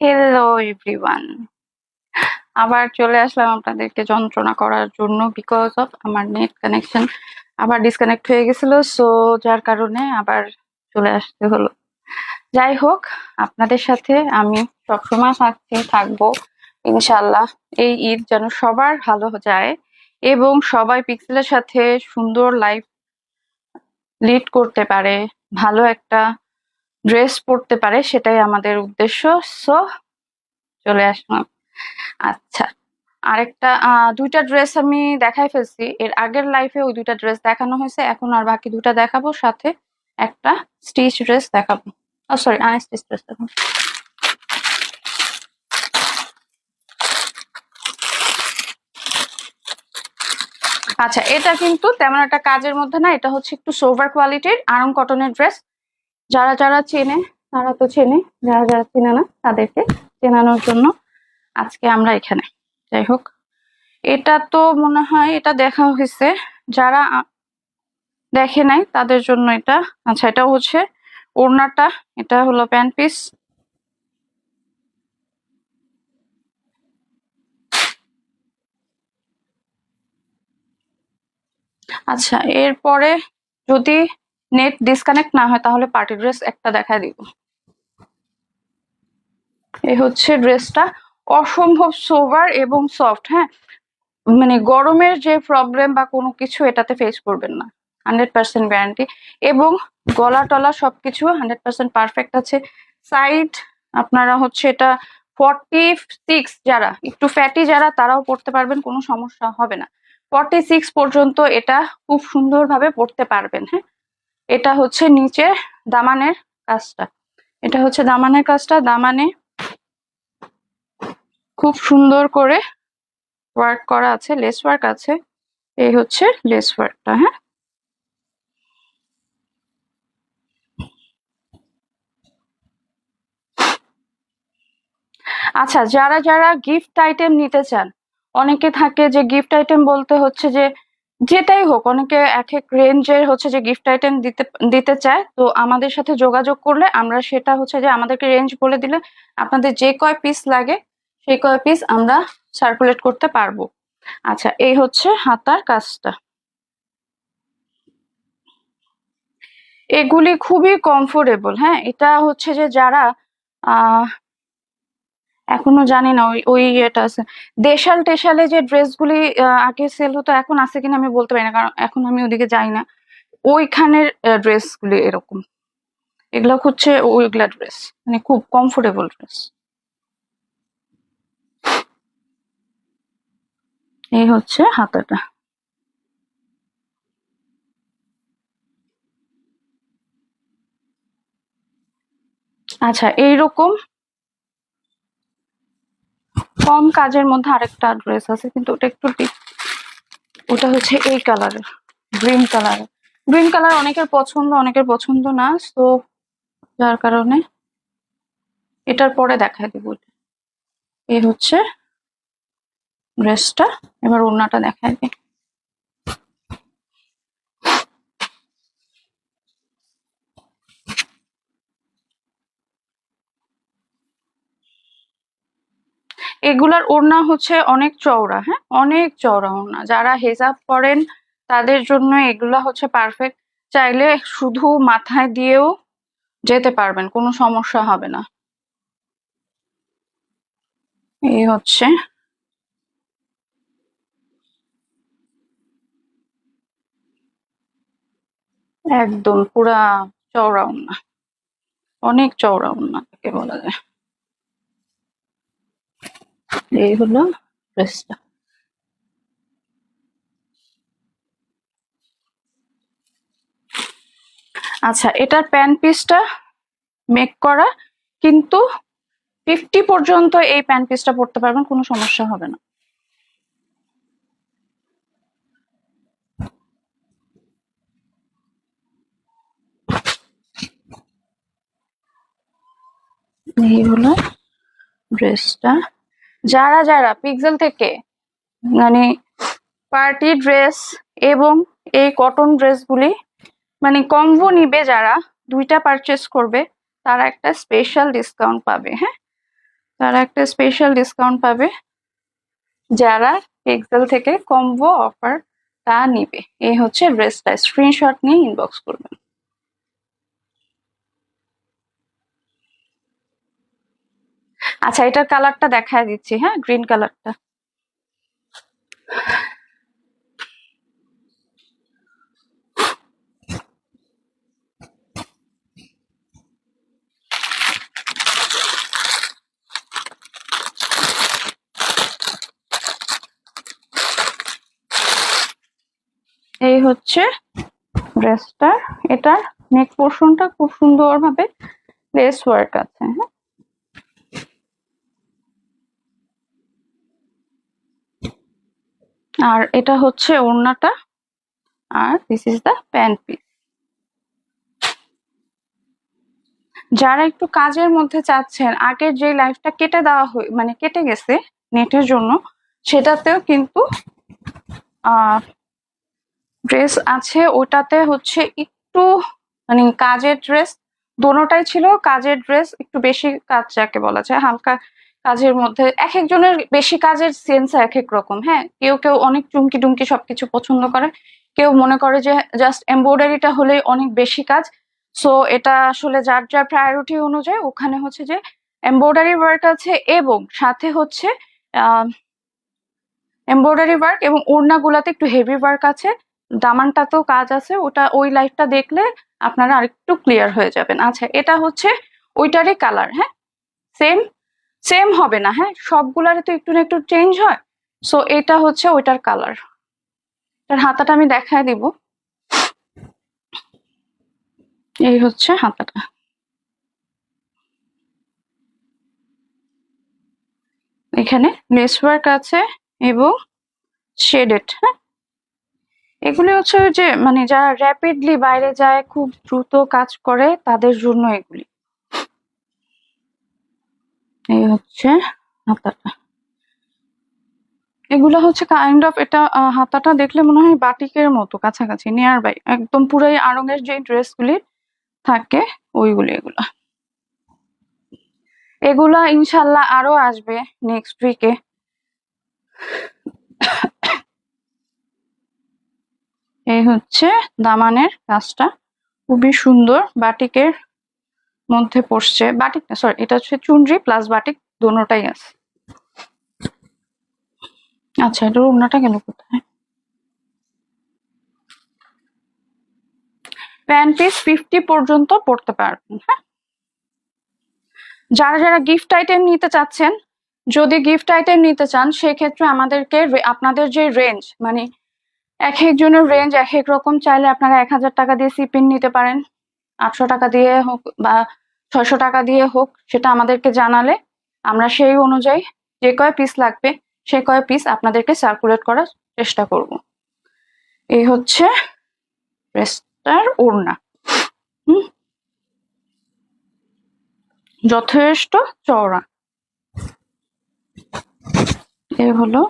Hello everyone আবার চলে আসলাম আপনাদেরকে যন্ত্রণা করার জন্য বিকজ অফ আমার নেট কানেকশন আবার ডিসকানেক্ট হয়ে গেছিল সো যার কারণে আবার চলে আসতে হলো। যাই হোক, আপনাদের সাথে আমি সবসময় থাকছি, থাকব ইনশাল্লাহ এই ঈদ যেন সবার ভালো যায় এবং সবাই পিক্সেলের সাথে সুন্দর লাইফ লিড করতে পারে, ভালো একটা ড্রেস পরতে পারে, সেটাই আমাদের উদ্দেশ্য। সো চলে আসলাম। আচ্ছা আরেকটা দুইটা ড্রেস আমি দেখাই ফেলছি। এর আগের লাইফে ওই দুইটা ড্রেস দেখানো হয়েছে, এখন আর বাকি দুটা দেখাবো, সাথে একটা স্টিচ ড্রেস দেখাবো। সরি আনস্টিচ ড্রেস দেখাবো। আচ্ছা এটা কিন্তু তেমন একটা কাজের মধ্যে না, এটা হচ্ছে একটু সোভার কোয়ালিটির আরং কটনের ড্রেস যারা যারা চেনে, তারা তো চেনে, যারা যারা চেনে না, তাদেরকে চেনানোর জন্য আজকে আমরা এখানে। যাই হোক, এটা তো মনে হয় এটা দেখা হয়েছে। যারা দেখে নাই, তাদের জন্য এটা। আচ্ছা এটা হচ্ছে ওড়নাটা, এটা হলো প্যান্ট পিস। আচ্ছা এরপরে যদি নেট ডিসকানেক্ট না হয়, তাহলে পার্টি ড্রেস একটা দেখায় দিব। এই হচ্ছে ড্রেসটা অসম্ভব সোভার এবং সফট হ্যাঁ? মানে গরমের যে প্রবলেম বা কোনো কিছু এটাতে ফেস করবেন না। হান্ড্রেড পার্সেন্ট গ্যারান্টি এবং গলা টলা সবকিছু হান্ড্রেড পার্সেন্ট পারফেক্ট আছে। সাইড আপনারা হচ্ছে এটা ফর্টি সিক্স যারা, একটু ফ্যাটি যারা, তারাও পড়তে পারবেন, কোনো সমস্যা হবে না। ফর্টি সিক্স পর্যন্ত এটা খুব সুন্দরভাবে পড়তে পারবেন হ্যাঁ? এটা হচ্ছে নিচে দামানের কাজটা। এটা হচ্ছে দামানের কাজটা। দামানে খুব সুন্দর করে ওয়ার্ক করা আছে লেস ওয়ার্ক আছে। এই হচ্ছে লেস ওয়ার্কটা হ্যাঁ? আচ্ছা যারা যারা গিফট আইটেম নিতে চান, অনেকে থাকে যে গিফট আইটেম বলতে হচ্ছে যে যেটাই হোক, অনেকে এক এক রেঞ্জের হচ্ছে যে গিফট আইটেম দিতে দিতে চায়। তো আমাদের সাথে যোগাযোগ করলে আমরা সেটা হচ্ছে যে আমাদেরকে রেঞ্জ বলে দিলে আপনাদের যে কয় পিস লাগে, সেই কয় পিস আমরা সার্কুলেট করতে পারব। আচ্ছা এই হচ্ছে হাতার কাজটা। এগুলি খুবই কমফোর্টেবল হ্যাঁ? এটা হচ্ছে যে যারা এখনও জানি না, ওই ওই ইয়েটা আছে। দেশাল টেশালে যে ড্রেসগুলি আগে সেল হতো, এখন আছে কিনা আমি বলতে পারি না, কারণ এখন আমি ওদিকে যাই না। ওইখানের ড্রেসগুলি এরকম। এগুলো হচ্ছে ওইগুলা ড্রেস মানে খুব কমফোর্টেবল ড্রেস এই হচ্ছে হাতাটা। আচ্ছা এইরকম কম কাজের মধ্যে আরেকটা ড্রেস আছে, কিন্তু ওটা একটু ওটা হচ্ছে এই কালারের গ্রিন কালার গ্রিন কালার অনেকের পছন্দ অনেকের পছন্দ না তো যার কারণে এটার পরে দেখা দিব। এ হচ্ছে ড্রেসটা এবার ওড়নাটা দেখা দিই। এগুলার ওড়না হচ্ছে অনেক চওড়া হ্যাঁ? অনেক চওড়া ওড়না। যারা হেজাব পরেন, তাদের জন্য এগুলা হচ্ছে পারফেক্ট চাইলে শুধু মাথায় দিয়েও যেতে পারবেন, কোনো সমস্যা হবে না। এই হচ্ছে। একদম পুরা চওড়া ওড়না। অনেক চওড়া ওড়না বলা যায়। এই হলো ড্রেসটা আচ্ছা এটার প্যান্ট পিসটা মেক করা, কিন্তু ফিফটি পর্যন্ত এই প্যান্ট পিসটা পড়তে পারবেন, কোনো সমস্যা হবে না। এই হলো ড্রেসটা যারা যারা পিক্সেল থেকে মানে পার্টি ড্রেস এবং এই কটন ড্রেসগুলি মানে কম্বো নিবে যারা, দুইটা পারচেস করবে, তারা একটা স্পেশাল ডিসকাউন্ট পাবে হ্যাঁ? তারা একটা স্পেশাল ডিসকাউন্ট পাবে যারা এক্সেল থেকে কম্বো অফার তা নিবে। এই হচ্ছে ড্রেসটা স্ক্রিনশট নিয়ে ইনবক্স করবেন। আচ্ছা এটার কালারটা দেখায় দিচ্ছি হ্যাঁ গ্রিন কালারটা। এই হচ্ছে ড্রেসটা, এটার নেক পোর্শনটা খুব সুন্দর ভাবে লেস ওয়ার্ক আছে হ্যাঁ। আর এটা হচ্ছে ওড়নাটা, আর this is the pant piece যারা একটু কাজের মধ্যে চাচ্ছেন আগের যে লাইফটা কেটে দেওয়া মানে কেটে গেছে নেটের জন্য, সেটাতেও কিন্তু ড্রেস আছে। ওটাতে হচ্ছে একটু মানে কাজের ড্রেস দোনোটাই ছিল কাজের ড্রেস একটু বেশি কাজ যাকে বলা যায়, হালকা কাজের মধ্যে, এক একজনের বেশি কাজের সেন্স এক এক রকম হ্যাঁ? কেউ কেউ অনেক চুমকি টুমকি সবকিছু পছন্দ করে, কেউ মনে করে যে জাস্ট এমব্রয়ডারিটা হলে অনেক বেশি কাজ সো এটা আসলে যার যার প্রায়োরিটি অনুযায়ী ওখানে হচ্ছে যে এমব্রয়ডারি ওয়ার্ক আছে এবং সাথে হচ্ছে এমব্রয়ডারি ওয়ার্ক এবং ওড়নাগুলাতে একটু হেভি ওয়ার্ক আছে, দামানটাতেও কাজ আছে, ওটা ওই লাইটটা দেখলে আপনারা আরেকটু ক্লিয়ার হয়ে যাবেন। আচ্ছা এটা হচ্ছে ওইটারই কালার হ্যাঁ? সেম সেম হবে না হ্যাঁ? সবগুলারে তো একটু না একটু চেঞ্জ হয়। সো এটা হচ্ছে ওইটার কালার এটার হাতাটা আমি দেখায় দিব। এই হচ্ছে হাতাটা। এখানে লেস ওয়ার্ক আছে এবং শেডেড হ্যাঁ? এগুলি হচ্ছে যে মানে যারা র্যাপিডলি বাইরে যায়, খুব দ্রুত কাজ করে, তাদের জন্য এগুলি। এই হচ্ছে হাতাটা। এগুলো হচ্ছে কাইন্ড অফ এটা হাতাটা দেখলে মনে হয় বাটিকের মতো কাছাকাছি নিয়ার বাই একদম পুরাই আড়ঙের যে ড্রেসগুলি থাকে, ওইগুলি এগুলা। এগুলা ইনশাল্লাহ আরও আসবে নেক্সট উইকে এই হচ্ছে দামানের কাজটা। খুবই সুন্দর বাটিকের মধ্যে পড়ছে। বাটিক না সরি এটা হচ্ছে চুনরি প্লাস বাটিক দোনোটাই আছে। আচ্ছা এটার ওড়নাটা গেল কোথায়? প্যান্ট পিস ফিফটি পর্যন্ত পড়তে পারবেন হ্যাঁ? যারা যারা গিফট আইটেম নিতে চাচ্ছেন, যদি গিফট আইটেম নিতে চান, সেক্ষেত্রে আমাদেরকে আপনাদের যে রেঞ্জ মানে এক একজনের রেঞ্জ এক এক রকম, চাইলে আপনারা এক হাজার টাকা দিয়ে সিপিন নিতে পারেন। আটশো টাকা দিয়ে হোক বা ছয়শো টাকা দিয়ে হোক, সেটা আমাদেরকে জানালে আমরা সেই অনুযায়ী যে কয় পিস লাগবে সে কয় পিস আপনাদেরকে সার্কুলেট করার চেষ্টা করব। এই হচ্ছে ড্রেসটার ওড়না। হুম? যথেষ্ট চওড়া। এ হলো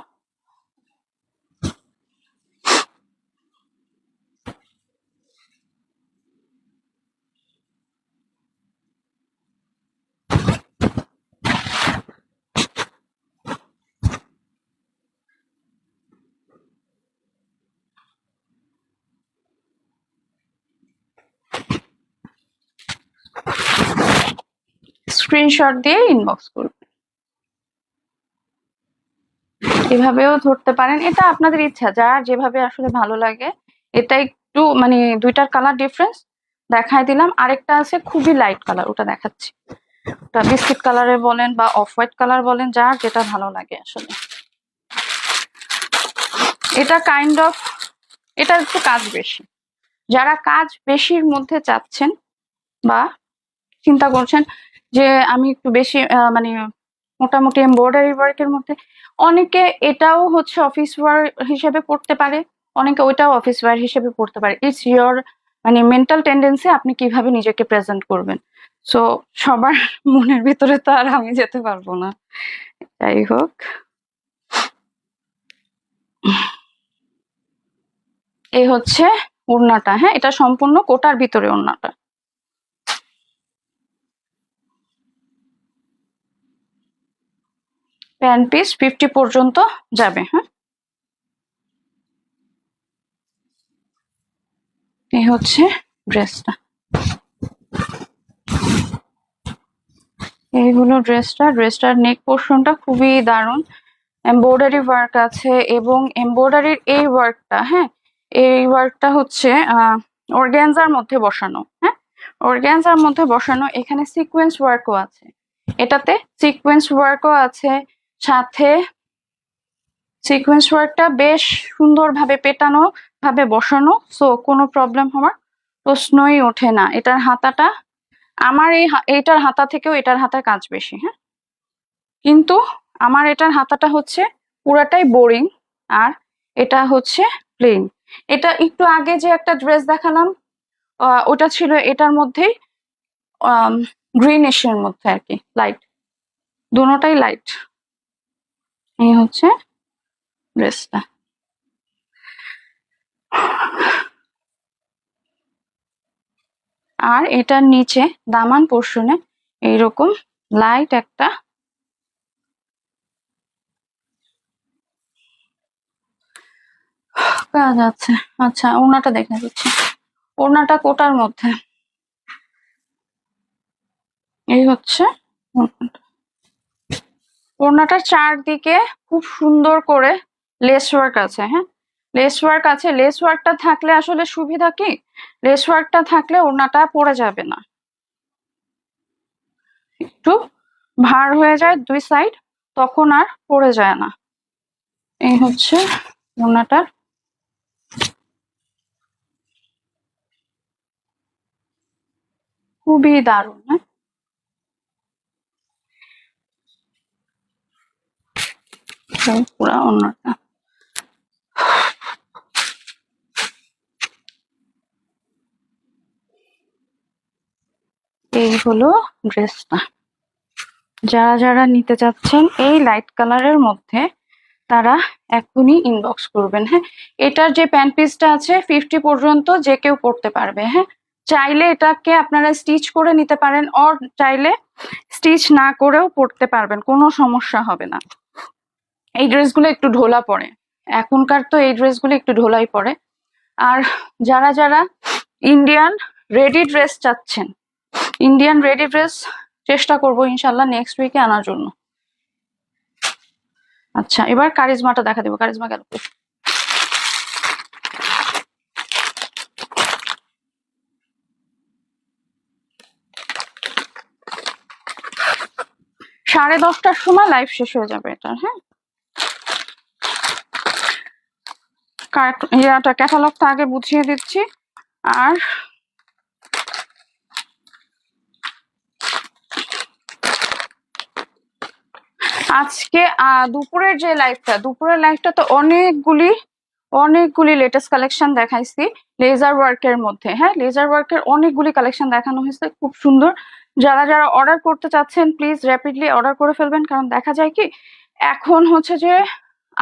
স্ক্রিনশট দিয়ে ইনবক্স করবেন এভাবেও ধরতে পারেন। এটা আপনাদের ইচ্ছা, যার যেভাবে আসলে ভালো লাগে। এটা একটু মানে দুইটার কালার ডিফারেন্স দেখাই দিলাম। আরেকটা আছে খুবই লাইট কালার ওটা দেখাচ্ছি। ওটা বিস্কিট কালারে বলেন বা অফ হোয়াইট কালার বলেন, যার যেটা ভালো লাগে আসলে। এটা কাইন্ড অফ এটা একটু কাজ বেশি। যারা কাজ বেশির মধ্যে চাচ্ছেন বা চিন্তা করছেন যে আমি একটু বেশি মানে মোটামুটি এমব্রয়ডারি ওয়ার্কের মধ্যে। অনেকে এটাও হচ্ছে অফিস ওয়ার হিসেবে পড়তে পারে, অনেকে ওইটাও অফিস ওয়ার হিসেবে পড়তে পারে। ইটস ইয়োর মানে মেন্টাল টেন্ডেন্সি আপনি কীভাবে নিজেকে প্রেজেন্ট করবেন। সো সবার মনের ভিতরে তো আর আমি যেতে পারব না। যাই হোক। এই হচ্ছে ওড়নাটা হ্যাঁ? এটা সম্পূর্ণ কোটার ভিতরে ওড়নাটা। প্যান্ট পিস ফিফটি পর্যন্ত যাবে হ্যাঁ? এই হচ্ছে ড্রেসটা। এই হলো ড্রেসটা, ড্রেসটার নেক পোর্শনটা খুবই দারুণ। এমব্রয়ডারি ওয়ার্ক আছে এবং এমব্রয়ডারির এই ওয়ার্কটা হ্যাঁ? এই ওয়ার্কটা হচ্ছে অর্গ্যানজার মধ্যে বসানো হ্যাঁ? অর্গ্যানজার মধ্যে বসানো, এখানে সিকোয়েন্স ওয়ার্কও আছে। এটাতে সিকোয়েন্স ওয়ার্কও আছে সাথে সিকোয়েন্স ওয়ার্কটা বেশ সুন্দরভাবে পেটানো, ভাবে বসানো সো কোনো প্রবলেম হওয়ার প্রশ্নই ওঠে না। এটার হাতাটা, আমার এই এইটার হাতা থেকেও এটার হাতার কাজ বেশি হ্যাঁ? কিন্তু আমার এটার হাতাটা হচ্ছে পুরাটাই বোরিং আর এটা হচ্ছে প্লেন এটা একটু আগে যে একটা ড্রেস দেখালাম ওটা ছিল এটার মধ্যেই গ্রিনিশের মধ্যে আর কি লাইট দুটোটাই লাইট এই হচ্ছে ড্রেসটা আর এটার নিচে দামান পোর্শনে এইরকম লাইট একটা কাজ আছে আচ্ছা ওড়নাটা দেখে দিচ্ছি। ওড়নাটা কোটার মধ্যে। এই হচ্ছে ওড়নাটা। ওড়নাটার চারদিকে খুব সুন্দর করে লেস ওয়ার্ক আছে হ্যাঁ? লেস ওয়ার্ক আছে লেস ওয়ার্কটা থাকলে আসলে সুবিধা কি? লেস ওয়ার্কটা থাকলে ওড়নাটা পড়ে যাবে না। একটু ভার হয়ে যায় দুই সাইড তখন আর পড়ে যায় না। এই হচ্ছে ওড়নাটার খুবই দারুণ হ্যাঁ? এই পুরা ওড়নাটা এই হলো ড্রেসটা। যারা যারা নিতে চাচ্ছেন এই লাইট কালারের মধ্যে, তারা এখনই ইনবক্স করবেন হ্যাঁ? এটার যে প্যান্ট পিসটা আছে ফিফটি পর্যন্ত যে কেউ পড়তে পারবে হ্যাঁ? চাইলে এটাকে আপনারা স্টিচ করে নিতে পারেন, অর চাইলে স্টিচ না করেও পড়তে পারবেন, কোনো সমস্যা হবে না। এই ড্রেসগুলো একটু ঢোলা পড়ে এখনকার তো এই ড্রেসগুলো একটু ঢোলাই পড়ে আর যারা যারা ইন্ডিয়ান রেডি ড্রেস চাচ্ছেন ইন্ডিয়ান রেডি ড্রেস চেষ্টা করব ইনশাল্লাহ নেক্সট উইকে আনার জন্য। আচ্ছা এবার কারিজমাটা দেখা দেবো। কারিজমা গেল। সাড়ে দশটার সময় লাইভ শেষ হয়ে যাবে এটা হ্যাঁ কার- ইয়াটা ক্যাটালগটা আগে বুঝিয়ে দিচ্ছি। আর আজকে দুপুরের যে লাইভটা দুপুরের লাইভটা তো অনেকগুলি অনেকগুলি লেটেস্ট কালেকশন দেখাইছি লেজার ওয়ার্কের মধ্যে। হ্যাঁ লেজার ওয়ার্কের অনেকগুলি কালেকশন দেখানো হয়েছে, খুব সুন্দর। যারা যারা অর্ডার করতে চাচ্ছেন প্লিজ র্যাপিডলি অর্ডার করে ফেলবেন, কারণ দেখা যায় কি, এখন হচ্ছে যে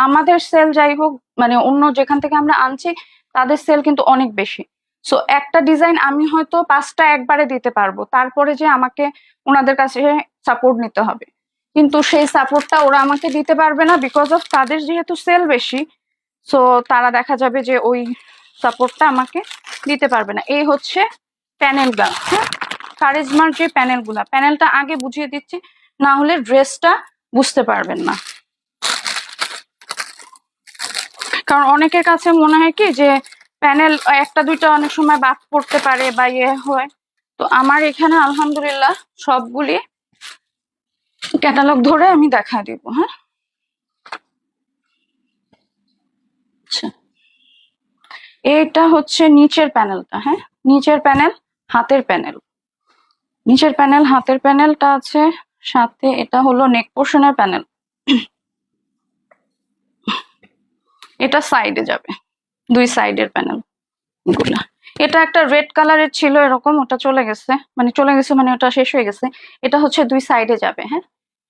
আমাদের সেল যাই হোক মানে অন্য যেখান থেকে আমরা আনছি, তাদের সেল কিন্তু অনেক বেশি। সো একটা ডিজাইন আমি হয়তো পাঁচটা একবারে দিতে পারব, তারপরে যে আমাকে ওনাদের কাছে সাপোর্ট নিতে হবে। কিন্তু সেই সাপোর্টটা ওরা আমাকে দিতে পারবে না বিকজ অফ তাদের যেহেতু সেল বেশি সো তারা দেখা যাবে যে ওই সাপোর্টটা আমাকে দিতে পারবে না। এই হচ্ছে প্যানেলগুলা হ্যাঁ? কারিজমার যে প্যানেলগুলা প্যানেলটা আগে বুঝিয়ে দিচ্ছি, না হলে ড্রেসটা বুঝতে পারবেন না। কারণ অনেকের কাছে মনে হয় কি যে প্যানেল একটা, দুইটা অনেক সময় বাদ পড়তে পারে বা ইয়ে হয়। তো আমার এখানে আলহামদুলিল্লাহ সবগুলি ক্যাটালগ ধরে আমি দেখা দিব হ্যাঁ? আচ্ছা। এটা হচ্ছে নিচের প্যানেলটা হ্যাঁ? নিচের প্যানেল হাতের প্যানেল নিচের প্যানেল হাতের প্যানেলটা আছে, সাথে এটা হলো নেক পোর্শনের প্যানেল এটা সাইডে যাবে। দুই সাইডের প্যানেলগুলা এটা একটা রেড কালারের ছিল এরকম, ওটা চলে গেছে। মানে চলে গেছে মানে ওটা শেষ হয়ে গেছে। এটা হচ্ছে দুই সাইডে যাবে হ্যাঁ?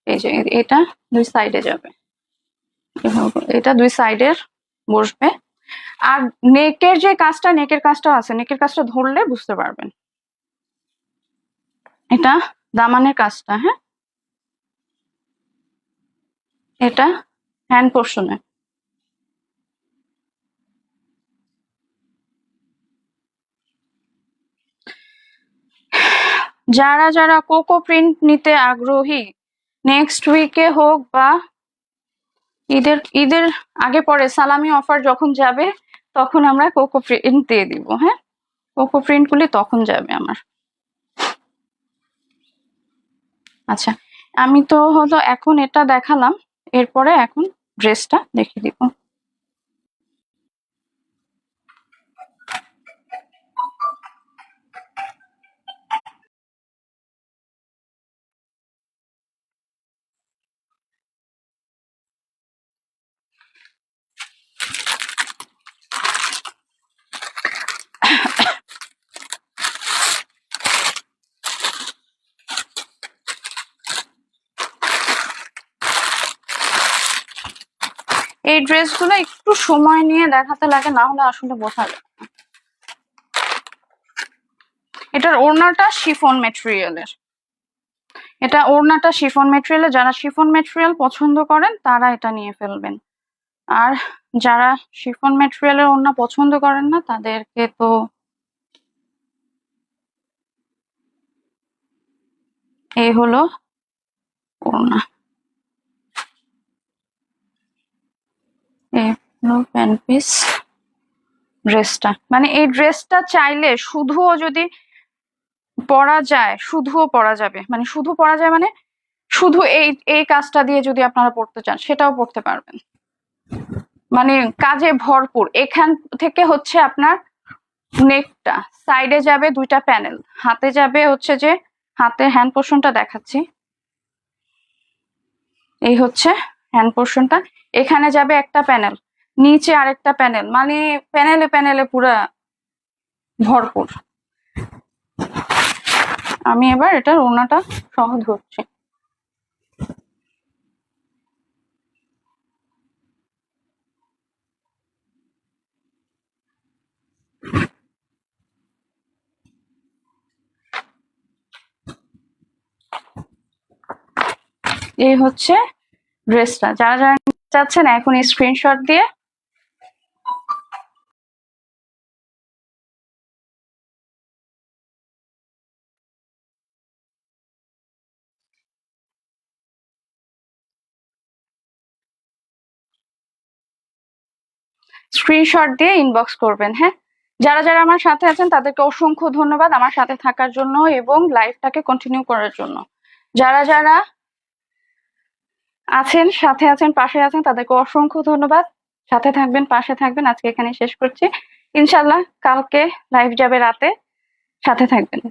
এই যে এটা দুই সাইডে যাবে। এটা দুই সাইডের বসবে। আর নেকের যে কাজটা নেকের কাজটা আছে। নেকের কাজটা ধরলে বুঝতে পারবেন। এটা দামানের কাজটা হ্যাঁ? এটা হ্যান্ড পোর্শনে যারা যারা কোকো প্রিন্ট নিতে আগ্রহী নেক্সট উইকে হোক বা ঈদের ঈদের আগে পরে সালামি অফার যখন যাবে, তখন আমরা কোকো প্রিন্ট দিয়ে দিব হ্যাঁ? কোকো প্রিন্ট গুলি তখন যাবে আমার। আচ্ছা আমি তো হলো এখন এটা দেখালাম, এরপরে এখন ড্রেসটা দেখিয়ে দিব। এই ড্রেসগুলো একটু সময় নিয়ে দেখাতে লাগে, না হলে আসলে বোঝা যায় এটার ওড়নাটা শিফন মেটেরিয়ালের। এটা ওড়নাটা শিফন মেটেরিয়ালের। যারা শিফন মেটেরিয়াল পছন্দ করেন, তারা এটা নিয়ে ফেলবেন। আর যারা শিফন মেটেরিয়ালের ওড়না পছন্দ করেন না, তাদেরকে তো এই হলো ওড়না। হলো প্যান্ট পিস ড্রেসটা মানে এই ড্রেসটা চাইলে শুধুও যদি পরা যায়, শুধুও পরা যাবে। মানে শুধু পরা যায় মানে শুধু এই এই কাজটা দিয়ে যদি আপনারা পড়তে চান, সেটাও পড়তে পারবেন। মানে কাজে ভরপুর। এখান থেকে হচ্ছে আপনার নেকটা সাইডে যাবে দুইটা প্যানেল হাতে যাবে হচ্ছে যে হাতে হ্যান্ড পোর্শনটা দেখাচ্ছি। এই হচ্ছে হ্যান্ড পোর্শনটা এখানে যাবে একটা প্যানেল নিচে আরেকটা প্যানেল মানে প্যানেলে প্যানেলে পুরা ভরপুর। আমি এবার এটার ওড়নাটা সহ ধরছি। এই হচ্ছে ড্রেসটা যারা যারা চাচ্ছেন এখন স্ক্রিনশট দিয়ে স্ক্রিনশট দিয়ে ইনবক্স করবেন হ্যাঁ? যারা যারা আমার সাথে আছেন, তাদেরকে অসংখ্য ধন্যবাদ আমার সাথে থাকার জন্য এবং লাইফটাকে কন্টিনিউ করার জন্য। যারা যারা আছেন, সাথে আছেন, পাশে আছেন, তাদেরকে অসংখ্য ধন্যবাদ। সাথে থাকবেন, পাশে থাকবেন, আজকে এখানে শেষ করছি। ইনশাল্লাহ কালকে লাইভ যাবে রাতে। সাথে থাকবেন।